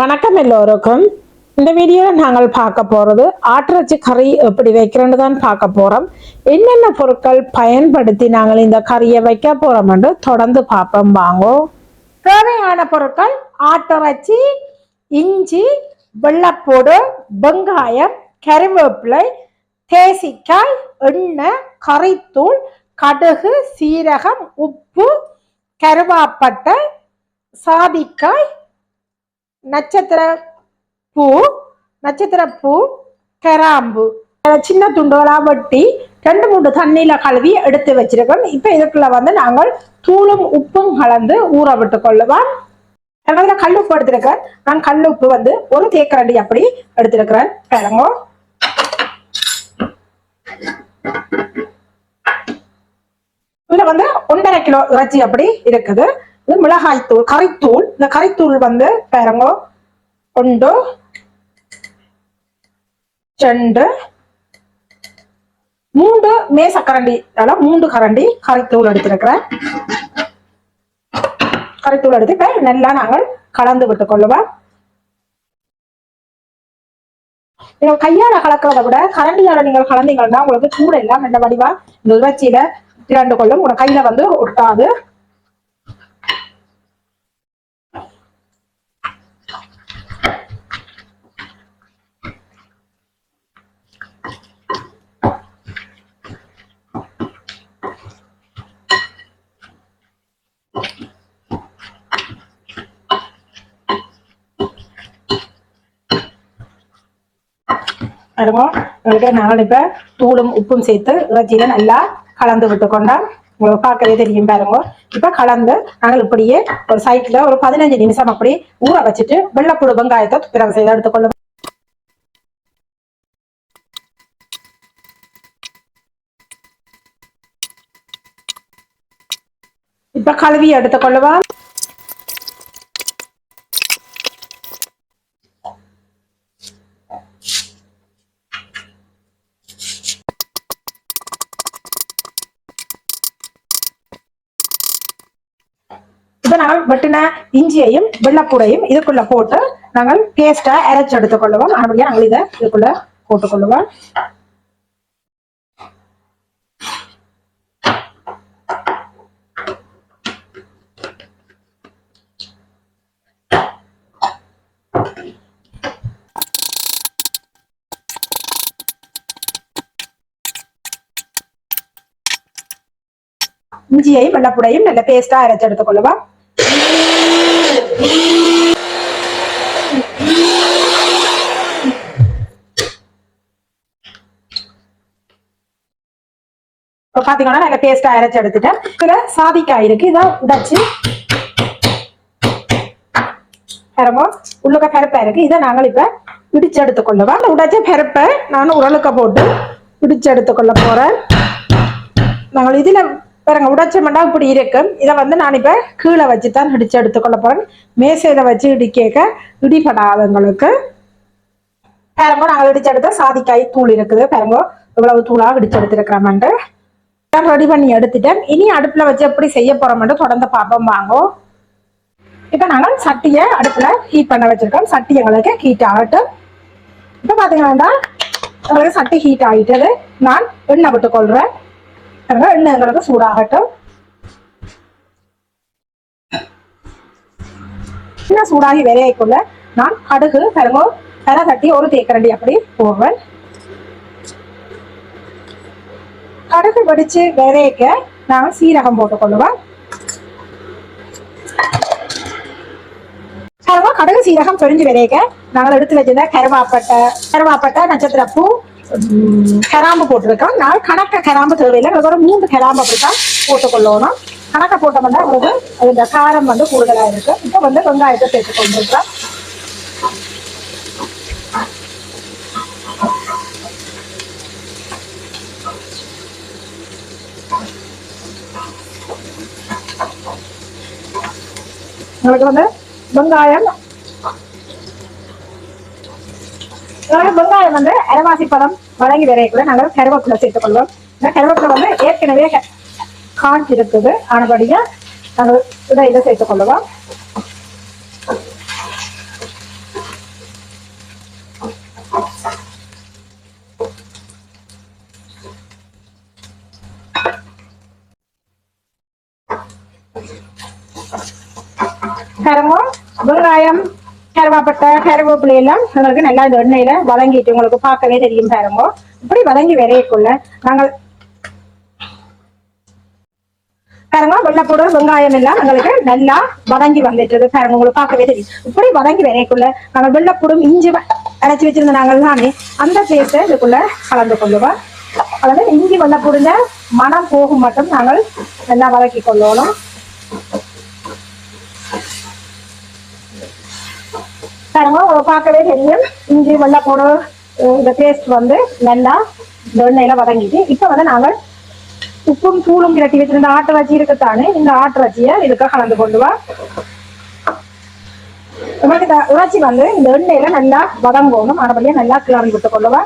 வணக்கம் எல்லோருக்கும். இந்த வீடியோவில் நாங்கள் பார்க்க போகிறது ஆட்டிறைச்சி கறி எப்படி வைக்கிறேன்னு தான் பார்க்க போகிறோம் என்னென்ன பொருட்கள் பயன்படுத்தி நாங்கள் இந்த கறியை வைக்க போகிறோம் என்று தொடர்ந்து பார்ப்போம். வாங்கோ. தேவையான பொருட்கள் ஆட்டிறைச்சி இஞ்சி வெள்ளப்பூடு வெங்காயம் கருவேப்பிலை தேசிக்காய் எண்ணெய் கறித்தூள் கடுகு சீரகம் உப்பு கருவாப்பட்டை சாதிக்காய் நட்சத்திர பூ நட்சத்திர பூ கராம்பு. சின்ன துண்டுகளாக வெட்டி ரெண்டு மூணு தண்ணியில கழுவி எடுத்து வச்சிருக்கோம். இப்போ இதுக்குள்ள வந்து நாங்கள் தூளும் உப்பும் கலந்து ஊற விட்டு கொள்ளுவோம். அதனால கல் உப்பு எடுத்துருக்கேன். நான் கல் உப்பு வந்து ஒரு தேக்கரண்டி அப்படி எடுத்திருக்கிறேன். பாருங்க. இதுல வந்து ஒன்றரை கிலோ இறைச்சி அப்படி இருக்குது. மிளகாய் தூள் கறித்தூள் இந்த கறித்தூள் வந்து பாருங்க. ஒன்று ரெண்டு மூன்று மேசக்கரண்டி அதாவது மூன்று கரண்டி கறித்தூள் எடுத்திருக்கிறேன். கறித்தூள் எடுத்து இப்ப நல்லா நாங்கள் கலந்து விட்டுக் கொள்ளுவோம். நீங்கள் கையால கலக்கிறத விட கரண்டியால நீங்கள் கலந்தீங்கன்னா உங்களுக்கு கூட எல்லாம் நல்ல வடிவா இந்த இறைச்சியில திரண்டு கொள்ளும். உங்க கையில வந்து ஒட்டாது. பாருங்க உங்களுக்கு நாங்கள் இப்போ தூளும் உப்பும் சேர்த்து இறைச்சியில் நல்லா கலந்து விட்டு கொண்டோம் உங்களுக்கு பார்க்கவே தெரியும் பாருங்க. இப்போ கலந்து நாங்கள் இப்படியே ஒரு சைட்டில் ஒரு பதினஞ்சு நிமிஷம் அப்படி ஊற வச்சுட்டு வெள்ளப்புடு வெங்காயத்தை பிறகு செய்து எடுத்துக்கொள்ளும். இப்ப கழுவி எடுத்துக்கொள்ளுவா நாங்கள் வெட்டின இஞ்சியையும் வெள்ளப்பூடையும் இதுக்குள்ள போட்டு நாங்கள் பேஸ்டா அரைச்சு எடுத்துக்கொள்ளுவோம். அப்படியே நாங்கள் இதை இதுக்குள்ள போட்டுக்கொள்ளுவோம். இஞ்சியையும் வெள்ளப்புடையும் நல்ல பேஸ்டா அரைச்சு எடுத்துக்கொள்ளுவோம். இப்ப பாத்தீங்கன்னா நல்ல பேஸ்டா அரைச்சு எடுத்துட்டேன். இதுல சாதிக்காய் இருக்கு. இதை உடைச்சு பாருங்க உள்ளுக்க பருப்பா இருக்கு. இதை நாங்கள் இப்ப இடிச்சு எடுத்துக்கொள்ளுவோம் அந்த உடைச்ச பெருப்பை நான் உரலுக்க போட்டு இடிச்சு எடுத்துக்கொள்ள போறேன். நாங்கள் இதுல பாருங்க உடைச்ச மண்டா இப்படி இருக்கும் இதை வந்து நான் இப்ப கீழே வச்சு தான் இடிச்சு எடுத்துக்கொள்ள போறேன். மேசையில் வச்சு இடிக்க இடிபடாதவங்களுக்கு பாருங்க நாங்கள் இடிச்சு எடுத்த சாதிக்காய் தூள் இருக்குது. பாருங்க இவ்வளவு தூளா இடிச்சு எடுத்துருக்கிறோம்ட்டு ரெடி பண்ணி எடுத்துட்டேன். இனி அடுப்புல வச்சு எப்படி செய்ய போறோம்னு தொடர்ந்து பார்ப்போம். வாங்கும் இப்ப நாங்கள் சட்டியை அடுப்புல ஹீட் பண்ண வச்சிருக்கோம். சட்டி எங்களுக்கு ஹீட் ஆகட்டும். இப்போ பாத்தீங்கன்னா எங்களுக்கு சட்டி ஹீட் ஆகிட்டது நான் எண்ணெய் விட்டு கொள்றேன் சூடாகட்டும் எண்ணெய் சூடாகி விரையக்குள்ள நான் கடுகு பாருங்க கரை தட்டி ஒரு தேக்கரண்டி அப்படி போடுவேன் கடுகு வெடிச்சு விரைக்க நான் சீரகம் போட்டுக்கொள்ளுவேன் கருவா கடுகு சீரகம் பொரிஞ்சு விரைக்க நாங்கள் எடுத்து வச்சிருந்த கருவாப்பட்டை கருவாப்பட்டை நட்சத்திர பூ கராம்பு போட்டிருக்கோம் நான் கணக்க கராம்பு தேவையில்லை. எங்களுக்கு ஒரு மூன்று கராம்பு அப்படித்தான் போட்டுக்கொள்ளணும். கணக்க போட்டோம்னா உங்களுக்கு இந்த காரம் வந்து கூடுதலா இருக்கு. இப்போ வந்து வெங்காயத்தை சேர்த்து கொண்டிருக்கிறோம். உங்களுக்கு வந்து வெங்காயம் வெங்காயம் வந்து அரைவாசி பழம் வழங்கி விரைய நாங்கள் கருவேப்பிலை சேர்த்துக்கொள்வோம். இந்த கருவேப்பிலை வந்து ஏற்கனவே காஞ்சி இருக்குது ஆனபடியாக நாங்கள் இதை இதை சேர்த்துக்கொள்ளுவோம் கரமும் வெங்காயம் கருவாப்பட்டை கருவேப்பிலை எல்லாம் உங்களுக்கு நல்லா இந்த எண்ணெயில வதங்கிட்டு உங்களுக்கு பார்க்கவே தெரியும் பாருங்க. இப்படி வதங்கி விரையக்குள்ள நாங்கள் பாருங்க வெள்ளப்பூடு வெங்காயம் எல்லாம் எங்களுக்கு நல்லா வதங்கி வந்துட்டு பாருங்க உங்களுக்கு பார்க்கவே தெரியும். இப்படி வதங்கி விரையக்குள்ள நாங்கள் வெள்ளப்பூடும் இஞ்சி அரைச்சி வச்சிருந்த நாங்கள் தானே அந்த பேஸ்ட்டை இதுக்குள்ள கலந்து கொள்ளுவோம். அதாவது இஞ்சி வெள்ளப்பூடுல மனம் போகும் மட்டும் நாங்கள் நல்லா வதக்கி கொள்ளணும். பாருங்க பார்க்கவே தெரியும். இஞ்சி வெள்ளப்பூடு அஹ் இந்த பேஸ்ட் வந்து நல்லா இந்த எண்ணெயில வதங்கிட்டு இப்போ வந்து நாங்கள் உப்பும் தூளும் கிளட்டி வச்சிருந்த ஆட்டு வச்சி இருக்குத்தானே இந்த ஆட்டு வச்சியை இதுக்கு கலந்து கொண்டு வா. உங்களுக்கு இந்த இறைச்சி வந்து இந்த எண்ணெயில நல்லா வதங்கணும். மறுபடியும் நல்லா கிளறி விட்டு கொள்ளுவா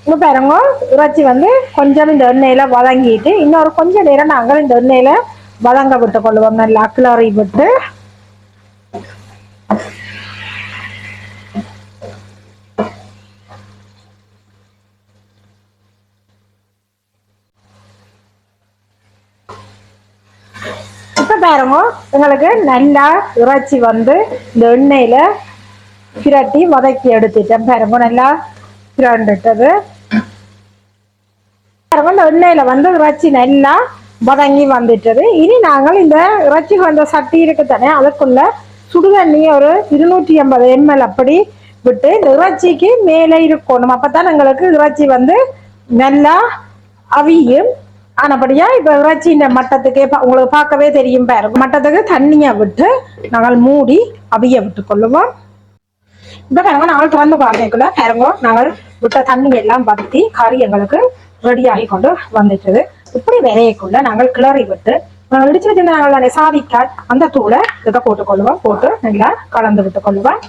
இங்க பாருங்க இறைச்சி வந்து கொஞ்சம் இந்த எண்ணெயில வதங்கிட்டு இன்னொரு கொஞ்ச நேரம் நாங்கள் இந்த எண்ணெயில வதங்க விட்டு கொள்ளுவோம் நல்லா கிளறி விட்டு இப்போ பாருங்க எங்களுக்கு நல்லா இறைச்சி வந்து இந்த எண்ணெயில் பிரட்டி வதக்கி எடுத்துட்டேன். பாருங்க நல்லா பிரண்டுட்டது. பாருங்க இந்த எண்ணெயில் வந்து இறைச்சி நல்லா வதங்கி வந்துட்டது. இனி நாங்கள் இந்த இறைச்சி வந்த சட்டி இருக்குத்தானே அதுக்குள்ள சுடுதண்ணி ஒரு இருநூற்றி ஐம்பது எம்எல் அப்படி விட்டு இந்த இறைச்சிக்கு மேலே இருக்கணும். அப்பதான் எங்களுக்கு இறைச்சி வந்து நல்லா அவியும். ஆனபடியா இப்ப வச்சு இந்த மட்டத்துக்கு பா- உங்களுக்கு பார்க்கவே தெரியும் பாருங்க மட்டத்துக்கு தண்ணியை விட்டு நாங்கள் மூடி அவிய விட்டு கொள்ளுவோம். இப்ப பாருங்க நாங்கள் திறந்து பார்க்கக்குள்ள பாருங்க நாங்கள் விட்ட தண்ணி எல்லாம் வத்தி கறி எங்களுக்கு ரெடி ஆகி கொண்டு வந்துட்டது. இப்படி விரையக்குள்ள நாங்கள் கிளறி விட்டு நாங்கள் இடிச்சு வச்சிருந்த நாங்கள் தானே சாதிக்காய் அந்த தூளை இதுக்க போட்டுக்கொள்ளுவோம் போட்டு நல்லா கலந்து விட்டு கொள்ளுவோம்.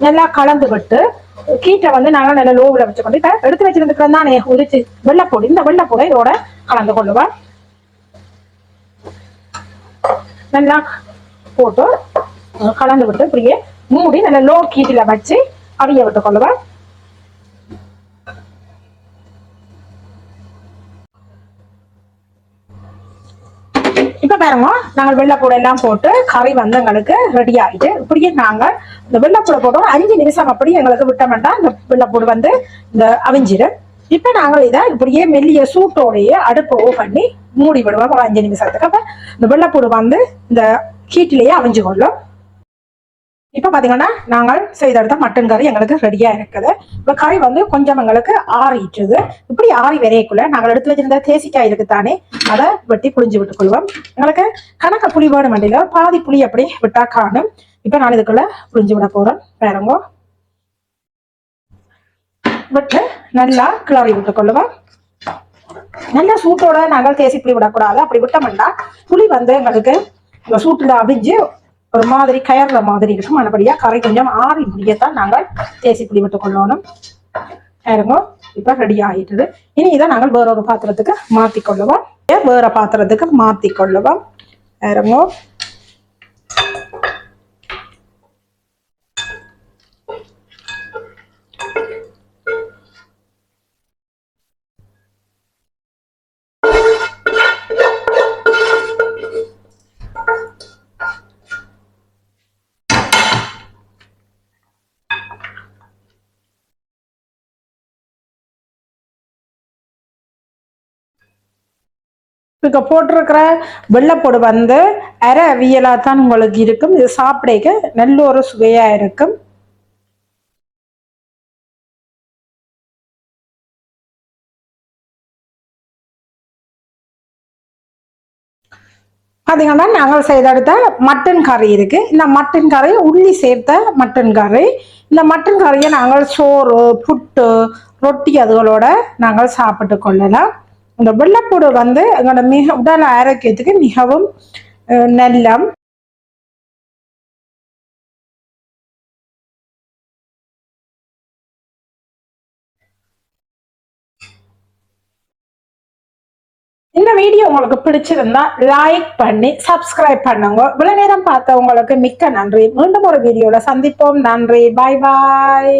நல்லா கலந்து விட்டு கீட்டை வந்து நாங்கள் நல்லா லோவில் வச்சுக்கொண்டு இப்ப எடுத்து வச்சிருந்துக்கிறோம் தானே உரிச்சு. வெள்ளைப்பொடி இந்த வெள்ளைப்பொடி இதோட கலந்து கொள்ளுவோம். நல்லா போட்டு கலந்து விட்டு இப்படியே மூடி நல்லா லோ கீட்டில வச்சு அவிய விட்டு கொள்ளுவேன் பாருங்க. நாங்கள் வெள்ளைப்பூடை எல்லாம் போட்டு கறி வந்து எங்களுக்கு ரெடி ஆகிட்டு இப்படியே நாங்கள் இந்த வெள்ளைப்பூடை போட்டோம். அஞ்சு நிமிஷம் அப்படி எங்களுக்கு விட்டமெண்டா இந்த வெள்ளைப்பூடு வந்து இந்த அவிஞ்சிடும் இப்போ நாங்கள் இதை இப்படியே மெல்லிய சூட்டோடையே அடுப்பு ஓ பண்ணி மூடி விடுவோம். ஒரு அஞ்சு நிமிஷத்துக்கு. அப்போ இந்த வெள்ளைப்பூடு வந்து இந்த ஹீட்டிலேயே அவிஞ்சு கொள்ளும் இப்ப பாத்தீங்கன்னா நாங்கள் செய்தெடுத்த மட்டன் கறி எங்களுக்கு ரெடியா இருக்குது. இப்ப கறி வந்து கொஞ்சம் எங்களுக்கு ஆறிட்டுது. இப்படி ஆறி வரையக்குள்ள நாங்கள் எடுத்து வச்சிருந்த தேசிக்காய் இருக்கு தானே அதை வெட்டி புளிஞ்சு விட்டுக்கொள்வோம் எங்களுக்கு கணக்க புளி வேணும் வண்டியில பாதி புளி அப்படி விட்டா காணும். இப்ப நான் இதுக்குள்ள புளிஞ்சு விட போறேன் பாருங்க. விட்டு நல்லா கிளறி விட்டுக்கொள்ளுவோம் நல்ல சூட்டோட நாங்கள் தேசி புளி விடக்கூடாது அப்படி விட்டோம்னா புளி வந்து எங்களுக்கு சூட்டில் சூட்டுல அவிஞ்சு ஒரு மாதிரி கயர்ற மாதிரி இருக்கும். மறுபடியா கரை கொஞ்சம் ஆறி முடியத்தான் நாங்கள் தேசி புளி விட்டு கொள்ளணும். பாருங்க இப்ப ரெடி ஆகிட்டது இனி இதை நாங்கள் வேற ஒரு பாத்திரத்துக்கு மாத்தி கொள்ளுவோம் வேற பாத்திரத்துக்கு மாத்தி கொள்ளுவோம் பாருங்க. இப்போ போட்டிருக்கிற வெள்ளைப்பொடி வந்து அரை அவியலா தான் உங்களுக்கு இருக்கும். இது சாப்பிடைக்க நல்ல ஒரு சுவையா இருக்கும். பார்த்தீங்கன்னா நாங்கள் செய்தெடுத்த மட்டன் கறி இருக்கு. இந்த மட்டன் கறி உள்ளி சேர்த்த மட்டன் கறி. இந்த மட்டன் கறியை நாங்கள் சோறு புட்டு ரொட்டி அதுகளோட நாங்கள் சாப்பிட்டு கொள்ளலாம். இந்த வெள்ளைப்பூடு வந்து எங்களோட மிக உடல் ஆரோக்கியத்துக்கு மிகவும் நல்லம். இந்த வீடியோ உங்களுக்கு பிடிச்சிருந்தா லைக் பண்ணி சப்ஸ்கிரைப் பண்ணுங்க. இவ்வளவு நேரம் பார்த்தவங்களுக்கு மிக்க நன்றி. மீண்டும் ஒரு வீடியோல சந்திப்போம். நன்றி. பாய் பாய்